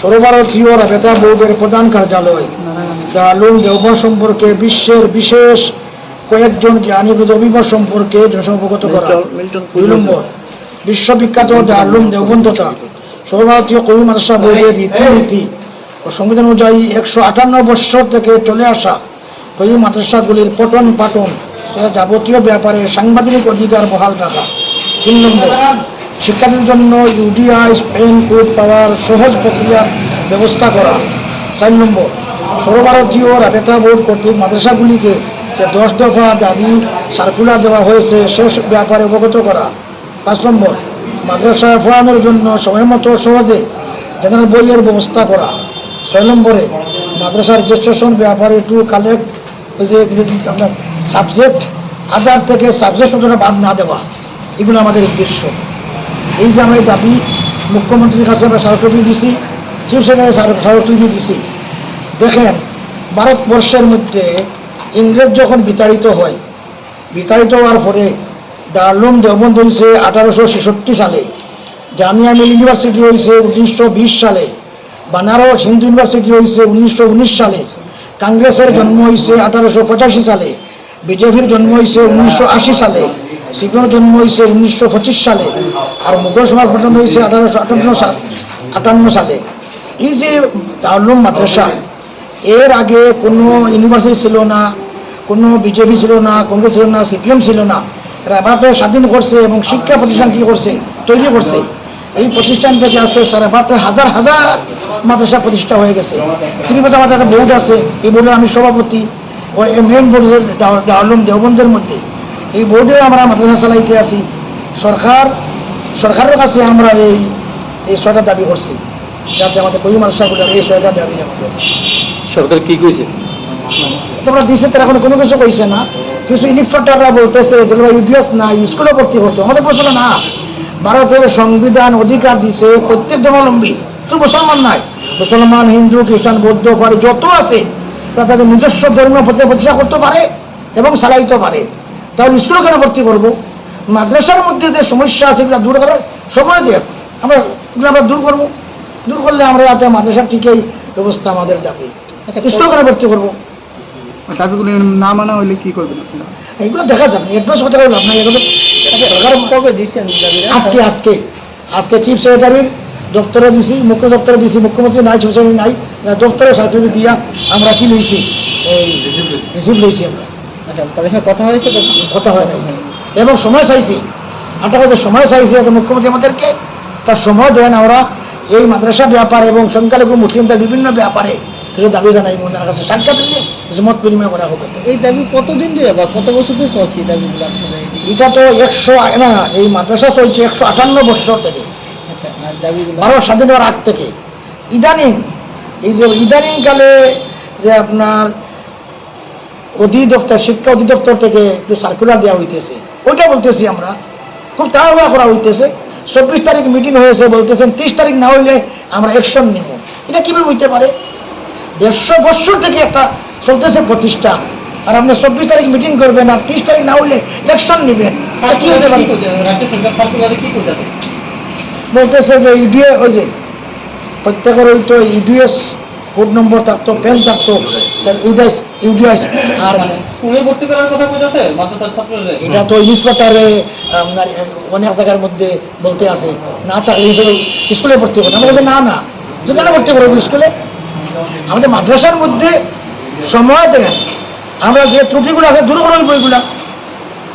সর্বভারতীয় রাবেতা বোর্ডের প্রধান কার্যালয়। দারুল দেওবর সম্পর্কে বিশ্বের বিশেষ কয়েকজন জ্ঞানী অভিমত সম্পর্কে জনসংবগত করা। দুই নম্বর বিশ্ববিখ্যাত দারুল দেওবন তথা সর্বভারতীয় কবি মাদ্রাসা বোর্ডের রীতিনীতি ও সংবিধান অনুযায়ী একশো আটান্ন বৎসর থেকে চলে আসা কবি মাদ্রাসাগুলির পঠন পাঠন তথা যাবতীয় ব্যাপারে সাংবাদিক অধিকার বহাল রাখা। তিন নম্বর শিক্ষার্থীদের জন্য ইউডিআই, স্পেন, কোড পাওয়ার সহজ প্রক্রিয়ার ব্যবস্থা করা। চার নম্বর সর্বভারতীয় রাবেতা বোর্ড কর্তৃক মাদ্রাসাগুলিকে যে দশ দফা দাবি সার্কুলার দেওয়া হয়েছে সে ব্যাপারে অবগত করা। পাঁচ নম্বর মাদ্রাসায় পড়ানোর জন্য সময়মতো সহজে জেনারেল বইয়ের ব্যবস্থা করা। ছয় নম্বরে মাদ্রাসার রেজিস্ট্রেশন ব্যাপারে একটু কালেক্ট যে আপনার সাবজেক্ট আধার থেকে সাবজেক্ট শব্দটা বাদ না দেওয়া। এগুলো আমাদের উদ্দেশ্য। এই যে এই দাবি মুখ্যমন্ত্রীর কাছে আমরা স্মারকলিপি দিছি সেক্রেটারি স্মারকলিপি দিছি। দেখেন, ভারতবর্ষের মধ্যে ইংরেজ যখন বিতাড়িত হয়, বিতাড়িত হওয়ার পরে দারুম দেওবন্দ হয়েছে আঠারোশো ছেষট্টি সালে। জামিয়া মিল ইউনিভার্সিটি হয়েছে উনিশশো বিশ সালে। বানারস হিন্দু ইউনিভার্সিটি হয়েছে উনিশশো উনিশ সালে। কংগ্রেসের জন্ম হয়েছে আঠারোশো পঁচাশি সালে। বিজেপির জন্ম হয়েছে উনিশশো আশি সালে। সিপিএম জন্ম হয়েছে উনিশশো পঁচিশ সালে আর মুঘল সমাজ গঠন হয়েছে আঠারোশো আটান্ন সাল, আটান্ন সালে। এই যে দারুম মাদ্রাসা, এর আগে কোনো ইউনিভার্সিটি ছিল না, কোনো বিজেপি ছিল না, কংগ্রেস ছিল না, সিপিএম ছিল না। ভারতে স্বাধীন করছে এবং শিক্ষা প্রতিষ্ঠান কী করছে? তৈরি করছে। এই প্রতিষ্ঠান থেকে আজকে সারা ভারতে হাজার হাজার মাদ্রাসা প্রতিষ্ঠা হয়ে গেছে। ত্রিপুরা আমাদের একটা বোর্ড আছে, এই বোর্ডের আমি সভাপতি ও মেন বোর্ডের দারুম দেওবন্দের মধ্যে। এই বোর্ডে আমরা মাদ্রাসা চালাইতে আসি সরকার সরকারের কাছে আমরা এই এই ছয়টা দাবি করছি। যাতে আমাদের কই মাদ্রাসাগুলোর এই ছয়টা দাবি আমাদের। সরকার কি কইছে? তোমরা দিছে তারা এখন কোনো কিছু কইছে না। কিছু ইনস্ট্রাক্টররা বলতেছে যেগুলো ইউপিএস না স্কুলে ভর্তি করতো আমাদের প্রশ্ন না। ভারতের সংবিধান অধিকার দিছে প্রত্যেক ধর্মাবলম্বী। শুধু মুসলমান নাই। মুসলমান হিন্দু খ্রিস্টান বৌদ্ধ পারে যত আছে তারা তাদের নিজস্ব ধর্মীয় প্রতিষ্ঠা করতে পারে এবং চালাইতে পারে। তাহলে স্কুলে কেন ভর্তি করব? মাদ্রাসার মধ্যে যে সমস্যা আছে এগুলো দূর করার সময় দেব। আমরা এগুলো আমরা দূর করব। দূর করলে আমরা যাতে মাদ্রাসার ঠিকই ব্যবস্থা আমাদের দাবি স্কুলে কেন ভর্তি করব? দাবিগুলো না মানা হলে কি করবেন আপনারা? এইগুলো দেখা যাবে অ্যাডভান্স বলে লাভ নাই এগুলো দাবিটা? আজকে আজকে আজকে চিফ সেক্রেটারির দপ্তরে দিছি মুখ্য দপ্তরে দিছি মুখ্যমন্ত্রী নাই চিফ সেক্রেটারি নাই দপ্তরে সার্টিফিকেট দিয়া আমরা কি লইছি? এই রিসিভ লইছি আমরা। আচ্ছা তাদের সঙ্গে কথা হয়েছে কথা হয় নাই। এবং সময় চাইছি। আটটা বাজে সময় চাইছি যাতে মুখ্যমন্ত্রী আমাদেরকে তার সময় দেন। আমরা এই মাদ্রাসা ব্যাপার এবং সংখ্যালঘু মুসলিমদের বিভিন্ন ব্যাপারে কিছু দাবি জানাই। ওনার কাছে সাক্ষাৎ দিলে কিছু মত বিনিময় করা হবে। এই দাবি কতদিন ধরে বা কত বছর ধরে চলছে এই দাবিগুলো এটা তো একশো না এই মাদ্রাসা চলছে একশো আটান্ন বছর থেকে। আচ্ছা ভারত স্বাধীন হওয়ার আগ থেকে। ইদানিং এই যে ইদানিং কালে যে আপনার অধিদপ্তর শিক্ষা অধিদপ্তর থেকে একটু সার্কুলার দেওয়া হইতেছে। ওইটা বলতেছি আমরা। খুব তাড়াহুড়া করা হইতেছে। চব্বিশ তারিখ মিটিং হয়েছে বলতেছেন তিরিশ তারিখ না হইলে আমরা অ্যাকশন নিব। এটা কীভাবে হইতে পারে? দেড়শো বছর থেকে একটা চলতেছে প্রতিষ্ঠা আর আপনি চব্বিশ তারিখ মিটিং করবেন আর তিরিশ তারিখ না হইলে অ্যাকশন নেবেন। আর কি হতে পারে? বলতেছে যে ইবিএ ওই যে প্রত্যেকের ওই তো ইবিএস কোড নম্বর থাকতো পেন থাকতো আর স্কুলে ভর্তি করার কথা কইতাছে মাদ্রাসার ছাত্রদের এটা তো ইংলিশ পাতারে অনেক জায়গার মধ্যে বলতে আছে। না থাকলে স্কুলে ভর্তি করবে আমরা না না যেখানে ভর্তি করব স্কুলে? আমাদের মাদ্রাসার মধ্যে সময় দেন। আমরা যে ত্রুটিগুলো আছে দূর করব বইগুলা